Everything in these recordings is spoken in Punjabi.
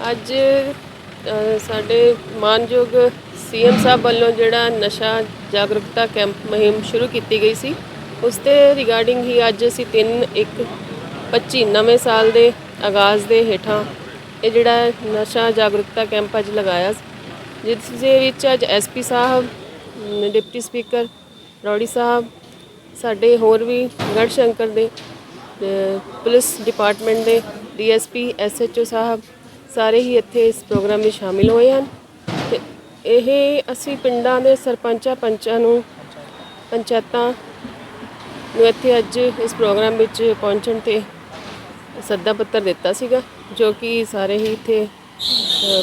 ਅੱਜ ਸਾਡੇ ਮਾਨਯੋਗ ਸੀਐਮ ਸਾਹਿਬ ਵੱਲੋਂ ਜਿਹੜਾ ਨਸ਼ਾ ਜਾਗਰੂਕਤਾ ਕੈਂਪ ਮੁਹਿੰਮ ਸ਼ੁਰੂ ਕੀਤੀ ਗਈ ਸੀ, ਉਸ ਦੇ ਰਿਗਾਰਡਿੰਗ ਹੀ ਅੱਜ ਅਸੀਂ 3 1 25 ਨਵੇਂ ਸਾਲ ਦੇ ਆਗਾਜ਼ ਦੇ ਹੇਠਾਂ ਇਹ ਜਿਹੜਾ ਨਸ਼ਾ ਜਾਗਰੂਕਤਾ ਕੈਂਪ ਅੱਜ ਲਗਾਇਆ ਜਿਸ ਦੇ ਵਿੱਚ ਅੱਜ SP sahib deputy speaker Rouri sahib, ਸਾਡੇ ਹੋਰ ਵੀ ਗੜ ਸ਼ੰਕਰ ਦੇ ਪੁਲਿਸ ਡਿਪਾਰਟਮੈਂਟ ਦੇ ਡੀਐਸਪੀ ਐਸਐਚਓ ਸਾਹਿਬ ਸਾਰੇ ਹੀ ਇੱਥੇ ਇਸ ਪ੍ਰੋਗਰਾਮ ਵਿੱਚ ਸ਼ਾਮਿਲ ਹੋਏ ਹਨ ਤੇ ਇਹ ਅਸੀਂ ਪਿੰਡਾਂ ਦੇ ਸਰਪੰਚਾਂ ਪੰਚਾਂ ਨੂੰ, ਪੰਚਾਇਤਾਂ ਨੂੰ ਇੱਥੇ ਅੱਜ ਇਸ ਪ੍ਰੋਗਰਾਮ ਵਿੱਚ ਪਹੁੰਚਣ ਤੇ ਸੱਦਾ ਪੱਤਰ ਦਿੱਤਾ ਸੀਗਾ, ਜੋ ਕਿ ਸਾਰੇ ਹੀ ਇੱਥੇ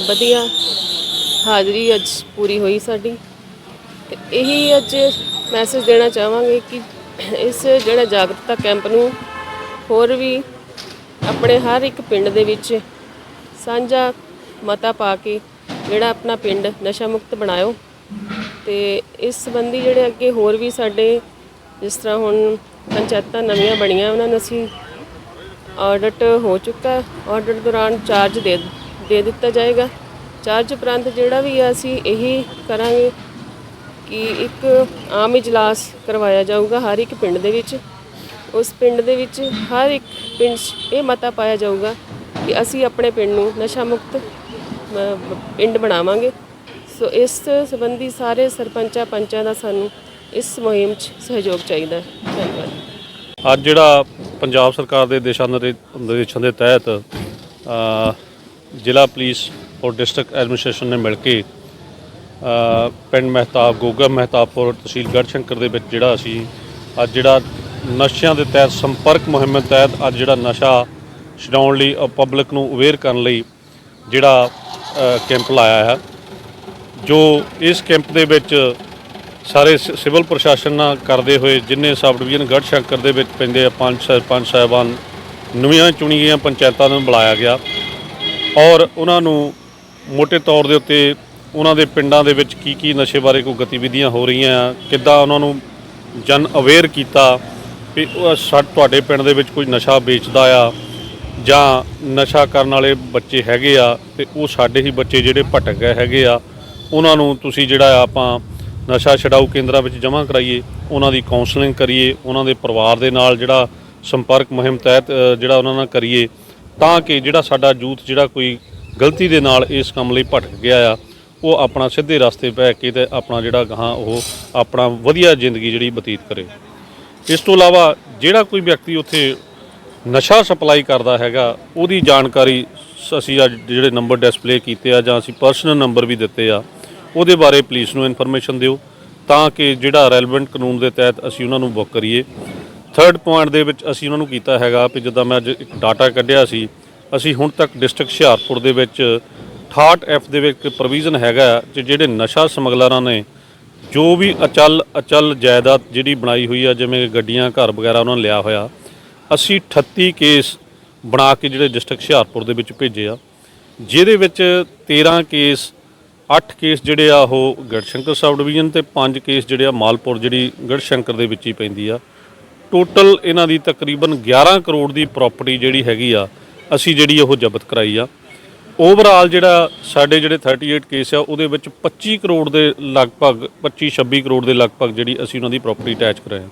ਵਧੀਆ ਹਾਜ਼ਰੀ ਅੱਜ ਪੂਰੀ ਹੋਈ ਸਾਡੀ। ਤੇ ਇਹੀ ਅੱਜ ਮੈਸੇਜ ਦੇਣਾ ਚਾਹਾਂਗੇ ਕਿ ਇਸ ਜਿਹੜਾ ਜਾਗਰੂਕਤਾ ਕੈਂਪ ਨੂੰ ਹੋਰ ਵੀ ਆਪਣੇ ਹਰ ਇੱਕ ਪਿੰਡ ਦੇ ਵਿੱਚ ਸਾਂਝਾ ਮਤਾ ਪਾ ਕੇ ਜਿਹੜਾ ਆਪਣਾ ਪਿੰਡ ਨਸ਼ਾ ਮੁਕਤ ਬਣਾਇਓ ਤੇ ਇਸ ਸੰਬੰਧੀ ਜਿਹੜੇ ਅੱਗੇ ਹੋਰ ਵੀ ਸਾਡੇ ਜਿਸ ਤਰ੍ਹਾਂ ਹੁਣ ਪੰਚਾਇਤਾਂ ਨਵੀਆਂ ਬਣੀਆਂ, ਉਹਨਾਂ ਨੂੰ ਅਸੀਂ ਆਡਿਟ ਹੋ ਚੁੱਕਾ ਆਡਿਟ ਦੌਰਾਨ ਚਾਰਜ ਦੇ ਦੇ ਦਿੱਤਾ ਜਾਏਗਾ। ਚਾਰਜ ਉਪਰੰਤ ਜਿਹੜਾ ਵੀ ਆ, ਅਸੀਂ ਇਹੀ ਕਰਾਂਗੇ ਕਿ ਇੱਕ ਆਮ ਇਜਲਾਸ ਕਰਵਾਇਆ ਜਾਊਗਾ ਹਰ ਇੱਕ ਪਿੰਡ ਦੇ ਵਿੱਚ। ਉਸ ਪਿੰਡ ਦੇ ਵਿੱਚ ਹਰ ਇੱਕ ਪਿੰਡ 'ਚ ਇਹ ਮਤਾ ਪਾਇਆ ਜਾਊਗਾ ਕਿ ਅਸੀਂ ਆਪਣੇ ਪਿੰਡ ਨੂੰ ਨਸ਼ਾ ਮੁਕਤ ਪਿੰਡ ਬਣਾਵਾਂਗੇ। ਸੋ ਇਸ ਸੰਬੰਧੀ ਸਾਰੇ ਸਰਪੰਚਾਂ, ਪੰਚਾਂ ਦਾ ਸਾਨੂੰ ਇਸ ਮੁਹਿੰਮ 'ਚ ਸਹਿਯੋਗ ਚਾਹੀਦਾ ਹੈ। ਧੰਨਵਾਦ। ਅੱਜ ਜਿਹੜਾ ਪੰਜਾਬ ਸਰਕਾਰ ਦੇ ਦਿਸ਼ਾ ਨਿਰਦੇ- ਨਿਰਦੇਸ਼ਾਂ ਦੇ ਤਹਿਤ ਜ਼ਿਲ੍ਹਾ ਪੁਲਿਸ ਔਰ ਡਿਸਟ੍ਰਿਕਟ ਐਡਮਿਨਿਸਟ੍ਰੇਸ਼ਨ ਨੇ ਮਿਲ ਕੇ ਪਿੰਡ ਮਹਿਤਾਬ, ਗੋਗਾ ਮਹਿਤਾਬਪੁਰ ਤਹਿਸੀਲ ਗੜ੍ਹਸ਼ੰਕਰ ਦੇ ਵਿੱਚ ਜਿਹੜਾ ਅਸੀਂ ਅੱਜ ਜਿਹੜਾ ਨਸ਼ਿਆਂ ਦੇ ਤਹਿਤ ਸੰਪਰਕ ਮੁਹਿੰਮ ਤਹਿਤ ਅੱਜ ਜਿਹੜਾ ਨਸ਼ਾ ਛਡਾਉਣ ਲਈ ਪਬਲਿਕ ਨੂੰ ਅਵੇਅਰ ਕਰਨ ਲਈ ਜਿਹੜਾ ਕੈਂਪ ਲਾਇਆ ਹੈ। ਜੋ ਇਸ ਕੈਂਪ ਦੇ ਵਿੱਚ ਸਾਰੇ ਸ- ਸਿਵਲ ਪ੍ਰਸ਼ਾਸਨ ਨਾਲ ਕਰਦੇ ਹੋਏ ਜਿੰਨੇ ਸਬ ਡਿਵੀਜ਼ਨ ਗੜ ਸ਼ੰਕਰ ਦੇ ਵਿੱਚ ਪੈਂਦੇ ਆ, ਪੰਜ ਸਰਪੰਚ ਸਾਹਿਬਾਨ, ਨਵੀਆਂ ਚੁਣੀ ਗਈਆਂ ਪੰਚਾਇਤਾਂ ਨੂੰ ਬੁਲਾਇਆ ਗਿਆ। ਔਰ ਉਹਨਾਂ ਨੂੰ ਮੋٹے ਤੌਰ ਦੇ ਉੱਤੇ ਉਹਨਾਂ ਦੇ ਪਿੰਡਾਂ ਦੇ ਵਿੱਚ ਕੀ ਕੀ ਨਸ਼ੇ ਬਾਰੇ ਕੋਈ ਗਤੀਵਿਧੀਆਂ ਹੋ ਰਹੀਆਂ ਆ, ਕਿੱਦਾਂ ਉਹਨਾਂ ਨੂੰ ਜਨ ਅਵੇਅਰ ਕੀਤਾ ਵੀ ਸਾ, ਤੁਹਾਡੇ ਪਿੰਡ ਦੇ ਵਿੱਚ ਕੋਈ ਨਸ਼ਾ ਵੇਚਦਾ ਆ ਜਾਂ ਨਸ਼ਾ ਕਰਨ ਵਾਲੇ ਬੱਚੇ ਹੈਗੇ ਆ ਤੇ ਉਹ ਸਾਡੇ ਹੀ ਬੱਚੇ ਜਿਹੜੇ ਭਟਕ ਗਏ ਹੈਗੇ ਆ, ਉਹਨਾਂ ਨੂੰ ਤੁਸੀਂ ਜਿਹੜਾ ਆ ਆਪਾਂ ਨਸ਼ਾ ਛਡਾਊ ਕੇਂਦਰਾਂ ਵਿੱਚ ਜਮ੍ਹਾਂ ਕਰਾਈਏ, ਉਹਨਾਂ ਦੀ ਕਾਉਂਸਲਿੰਗ ਕਰੀਏ, ਉਹਨਾਂ ਦੇ ਪਰਿਵਾਰ ਦੇ ਨਾਲ ਜਿਹੜਾ ਸੰਪਰਕ ਮੁਹਿੰਮ ਤਹਿਤ ਜਿਹੜਾ ਉਹਨਾਂ ਨਾਲ ਕਰੀਏ, ਤਾਂ ਕਿ ਜਿਹੜਾ ਸਾਡਾ ਯੂਥ ਜਿਹੜਾ ਕੋਈ ਗਲਤੀ ਦੇ ਨਾਲ ਇਸ ਕੰਮ ਲਈ ਭਟਕ ਗਿਆ ਆ, ਉਹ ਆਪਣਾ ਸਿੱਧੇ ਰਸਤੇ ਪੈ ਕੇ ਤੇ ਆਪਣਾ ਜਿਹੜਾ ਗਾਹਾਂ ਉਹ ਆਪਣਾ ਵਧੀਆ ਜ਼ਿੰਦਗੀ ਜਿਹੜੀ ਬਤੀਤ ਕਰੇ। ਇਸ ਤੋਂ ਇਲਾਵਾ ਜਿਹੜਾ ਕੋਈ ਵਿਅਕਤੀ ਉੱਥੇ ਨਸ਼ਾ ਸਪਲਾਈ ਕਰਦਾ ਹੈਗਾ, ਉਹਦੀ ਜਾਣਕਾਰੀ ਸ- ਅਸੀਂ ਅੱਜ ਜਿਹੜੇ ਨੰਬਰ ਡਿਸਪਲੇ ਕੀਤੇ ਆ ਜਾਂ ਅਸੀਂ ਪਰਸਨਲ ਨੰਬਰ ਵੀ ਦਿੱਤੇ ਆ, ਉਹਦੇ ਬਾਰੇ ਪੁਲਿਸ ਨੂੰ ਇਨਫੋਰਮੇਸ਼ਨ ਦਿਓ, ਤਾਂ ਕਿ ਜਿਹੜਾ ਰੈਲੇਵੈਂਟ ਕਾਨੂੰਨ ਦੇ ਤਹਿਤ ਅਸੀਂ ਉਹਨਾਂ ਨੂੰ ਬੁੱਕ ਕਰੀਏ। ਥਰਡ ਪੁਆਇੰਟ ਦੇ ਵਿੱਚ ਅਸੀਂ ਉਹਨਾਂ ਨੂੰ ਕੀਤਾ ਹੈਗਾ ਵੀ ਜਿੱਦਾਂ ਮੈਂ ਅੱਜ ਇੱਕ ਡਾਟਾ ਕੱਢਿਆ ਸੀ, ਅਸੀਂ ਹੁਣ ਤੱਕ ਡਿਸਟ੍ਰਿਕਟ ਹੁਸ਼ਿਆਰਪੁਰ ਦੇ ਵਿੱਚ 68 ਐਫ ਦੇ ਵਿੱਚ ਪ੍ਰੋਵੀਜ਼ਨ ਹੈਗਾ ਕਿ ਜਿਹੜੇ ਨਸ਼ਾ ਸਮਗਲਰਾਂ ਨੇ, ਜੋ ਵੀ ਅਚਲ ਅਚਲ ਜਾਇਦਾਦ ਜਿਹੜੀ ਬਣਾਈ ਹੋਈ ਆ, ਜਿਵੇਂ ਗੱਡੀਆਂ, ਘਰ ਵਗੈਰਾ ਉਹਨਾਂ ਨੇ ਲਿਆ ਹੋਇਆ ਅਸੀਂ 38 ਕੇਸ ਬਣਾ ਕੇ ਜਿਹੜੇ ਡਿਸਟ੍ਰਿਕਟ ਹੁਸ਼ਿਆਰਪੁਰ ਦੇ ਵਿੱਚ ਭੇਜੇ ਆ, ਜਿਹਦੇ ਵਿੱਚ 13 ਕੇਸ 8 ਕੇਸ ਜਿਹੜੇ ਆ ਉਹ ਗੜਸ਼ੰਕਰ ਸਬ ਡਿਵੀਜ਼ਨ ਤੇ 5 ਕੇਸ ਜਿਹੜੇ ਆ ਮਾਲਪੁਰ ਜਿਹੜੀ ਗੜਸ਼ੰਕਰ ਦੇ ਵਿੱਚ ਹੀ ਪੈਂਦੀ ਆ। ਟੋਟਲ ਇਹਨਾਂ ਦੀ ਤਕਰੀਬਨ 11 ਕਰੋੜ ਦੀ ਪ੍ਰਾਪਰਟੀ ਜਿਹੜੀ ਹੈਗੀ ਆ, ਅਸੀਂ ਜਿਹੜੀ ਉਹ ਜ਼ਬਤ ਕਰਾਈ ਆ। ਓਵਰਆਲ ਜਿਹੜਾ ਸਾਡੇ ਜਿਹੜੇ 38 ਕੇਸ ਆ, ਉਹਦੇ ਵਿੱਚ 25 ਕਰੋੜ ਦੇ ਲਗਭਗ 25 26 ਕਰੋੜ ਦੇ ਲਗਭਗ ਜਿਹੜੀ ਅਸੀਂ ਉਹਨਾਂ ਦੀ ਪ੍ਰਾਪਰਟੀ ਅਟੈਚ ਕਰਾਏ ਆ।